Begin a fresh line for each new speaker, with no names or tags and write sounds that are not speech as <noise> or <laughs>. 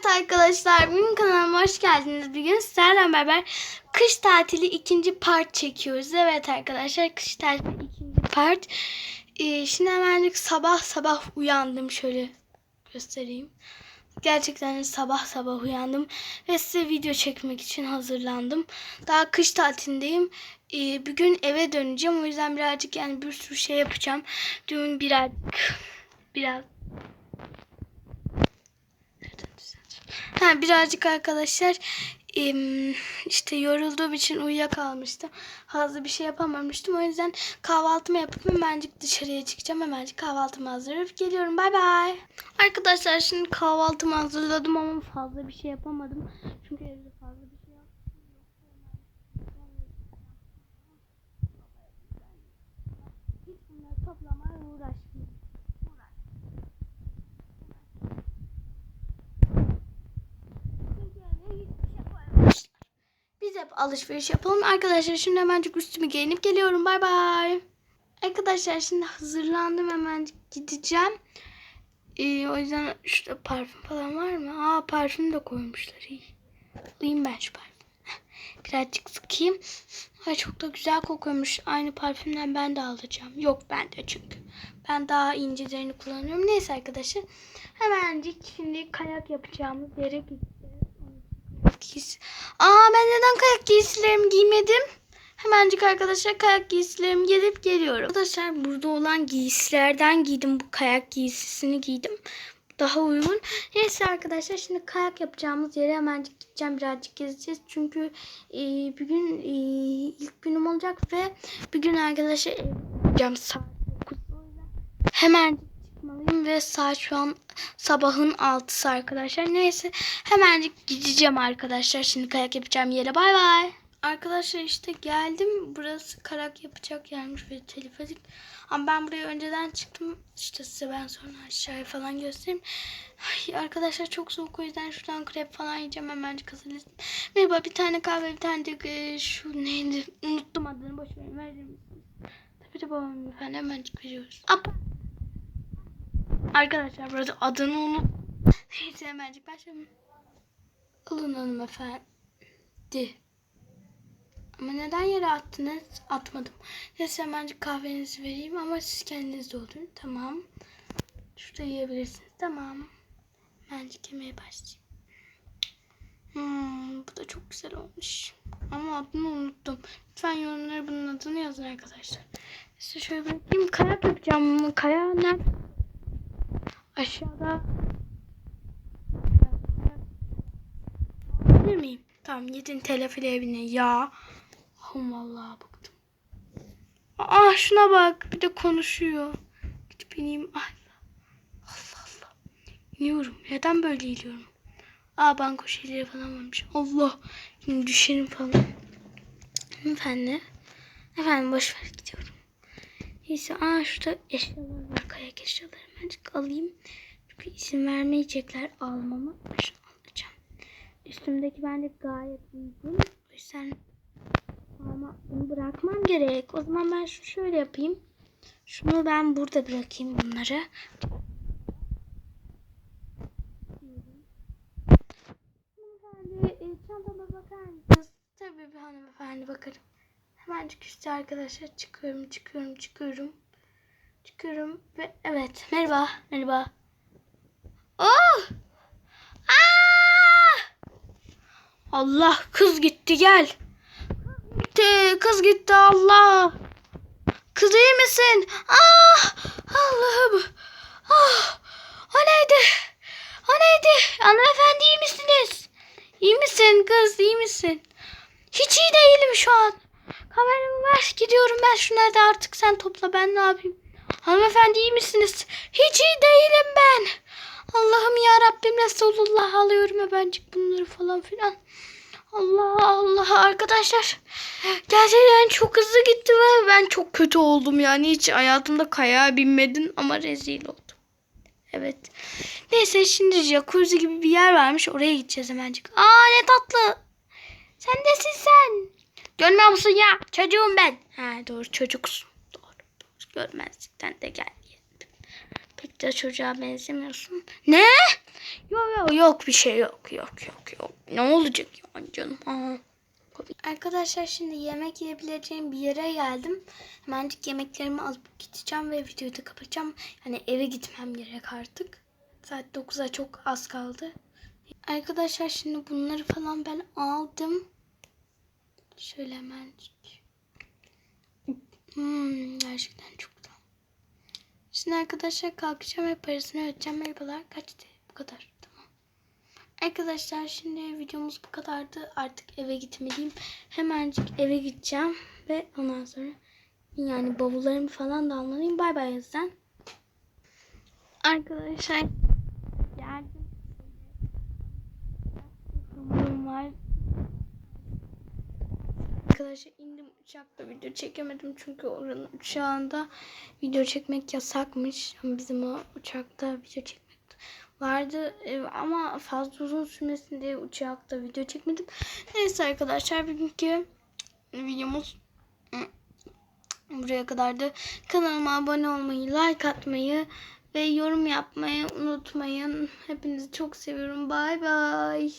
Evet arkadaşlar benim kanalıma hoş geldiniz. Bugün sizlerle beraber kış tatili ikinci part çekiyoruz. Evet arkadaşlar kış tatili ikinci part. Ee, şimdi hemencik sabah sabah uyandım. Şöyle göstereyim. Gerçekten sabah sabah uyandım ve size video çekmek için hazırlandım. Daha kış tatilindeyim. Ee, bugün eve döneceğim. O yüzden birazcık yani bir sürü şey yapacağım. Dün birazcık biraz Ha, birazcık arkadaşlar işte yorulduğum için uyuyakalmıştım. Fazla bir şey yapamamıştım. O yüzden kahvaltımı yapıp hemencik dışarıya çıkacağım. Hemencik kahvaltımı hazırlayıp geliyorum. Bay bay. Arkadaşlar şimdi kahvaltımı hazırladım ama fazla bir şey yapamadım. Çünkü evde fazla bir şey yok. Hiç bunları toplamaya uğraşmıyorum. Alışveriş yapalım. Arkadaşlar şimdi hemencik üstümü giyinip geliyorum. Bay bay. Arkadaşlar şimdi hazırlandım. Hemencik gideceğim. Ee, o yüzden şurada parfüm falan var mı? Aa parfüm de koymuşlar. İyi. Alayım ben şu parfümü. <laughs> Birazcık sıkayım. Ay çok da güzel kokuyormuş. Aynı parfümden ben de alacağım. Yok ben de çünkü. Ben daha incelerini kullanıyorum. Neyse arkadaşlar. Hemencik şimdi kayak yapacağımız yere gideceğiz. Giysi. Aa ben neden kayak giysilerimi giymedim? Hemencik arkadaşlar kayak giysilerimi giyip geliyorum. Arkadaşlar burada olan giysilerden giydim. Bu kayak giysisini giydim. Daha uygun. Neyse arkadaşlar şimdi kayak yapacağımız yere hemencik gideceğim. Birazcık gezeceğiz. Çünkü e, bugün e, ilk günüm olacak ve bugün arkadaşlar eve gideceğim saat 9. Hemen çıkmalıyım ve saat şu an sabahın 6'sı arkadaşlar. Neyse hemencik gideceğim arkadaşlar. Şimdi kayak yapacağım yere. Bay bay. Arkadaşlar işte geldim. Burası kayak yapacak yermiş ve teleferik. Ama ben buraya önceden çıktım. İşte size ben sonra aşağıya falan göstereyim. Ay, arkadaşlar çok soğuk o yüzden şuradan krep falan yiyeceğim. Hemencik hazırladım. Merhaba bir tane kahve bir tane de e, şu neydi unuttum adını boş misiniz? Tabii de babam efendim hemencik veriyoruz. Apa. Arkadaşlar burada adını unut. Neyse hemencik başlayalım. Alın hanımefendi. Ama neden yere attınız? Atmadım. Neyse hemencik kahvenizi vereyim ama siz kendiniz doldurun. Tamam. Şurada yiyebilirsiniz. Tamam. Hemencik yemeye başlayayım. Hmm, bu da çok güzel olmuş. Ama adını unuttum. Lütfen yorumlara bunun adını yazın arkadaşlar. Size şöyle bırakayım. Kayak yapacağım. Kaya nerede? Aşağıda. Bilir miyim? Tamam gidin telefile evine ya. Ahım vallahi bıktım. Aa şuna bak bir de konuşuyor. Gidip ineyim. Ay. Allah Allah. İniyorum. Neden böyle iniyorum? Aa banko şeyleri falan varmış. Allah. Şimdi düşerim falan. Efendim. Efendim boş ver gidiyorum. Neyse aa şurada eşyalar var. Kayak eşyaları hemencik alayım. Çünkü izin vermeyecekler almama. Şunu alacağım. Üstümdeki bence gayet uygun. O yüzden ama bunu bırakmam gerek. O zaman ben şunu şöyle yapayım. Şunu ben burada bırakayım bunları. E, çantama bakar mısınız? Tabii bir hanımefendi bakarım. Hemencik üstü arkadaşlar çıkıyorum, çıkıyorum, çıkıyorum. Çıkıyorum ve evet. Merhaba, merhaba. Oh! Aa! Allah kız gitti gel. Gitti, kız gitti Allah. Kız iyi misin? Ah! Allah'ım. Ah! O neydi? O neydi? Hanımefendi iyi misiniz? İyi misin kız? iyi misin? Hiç iyi değilim şu an. Kameramı ver. Gidiyorum ben şunları da artık sen topla. Ben ne yapayım? Hanımefendi iyi misiniz? Hiç iyi değilim ben. Allah'ım ya Rabbim Resulullah alıyorum hemencik bunları falan filan. Allah Allah arkadaşlar. Gerçekten çok hızlı gitti ve ben çok kötü oldum yani. Hiç hayatımda kayağa binmedim ama rezil oldum. Evet. Neyse şimdi jacuzzi gibi bir yer varmış. Oraya gideceğiz hemencik. Aa ne tatlı. Sen nesin sen? Görmüyor musun ya? Çocuğum ben. Ha doğru çocuksun. Doğru. doğru. Görmezlikten de gel. Pek de çocuğa benzemiyorsun. Ne? Yok yok yok bir şey yok yok yok yok. Ne olacak ya canım? Aa. Arkadaşlar şimdi yemek yiyebileceğim bir yere geldim. Hemencik yemeklerimi alıp gideceğim ve videoyu da kapatacağım. Yani eve gitmem gerek artık. Saat 9'a çok az kaldı. Arkadaşlar şimdi bunları falan ben aldım. Şöyle hemencik. Hmm, gerçekten çok güzel. Şimdi arkadaşlar kalkacağım ve parasını ödeyeceğim. Merhabalar kaçtı? Bu kadar. Tamam. Arkadaşlar şimdi videomuz bu kadardı. Artık eve gitmeliyim. Hemencik eve gideceğim. Ve ondan sonra yani bavullarımı falan da almalıyım. Bay bay yazdan. Arkadaşlar geldim. Bavulum var. Arkadaşlar indim uçakta video çekemedim çünkü oranın uçağında video çekmek yasakmış. Bizim o uçakta video çekmek vardı E, ama fazla uzun sürmesin diye uçakta video çekmedim. Neyse arkadaşlar bugünkü videomuz buraya kadardı. Kanalıma abone olmayı, like atmayı ve yorum yapmayı unutmayın. Hepinizi çok seviyorum. Bay bay.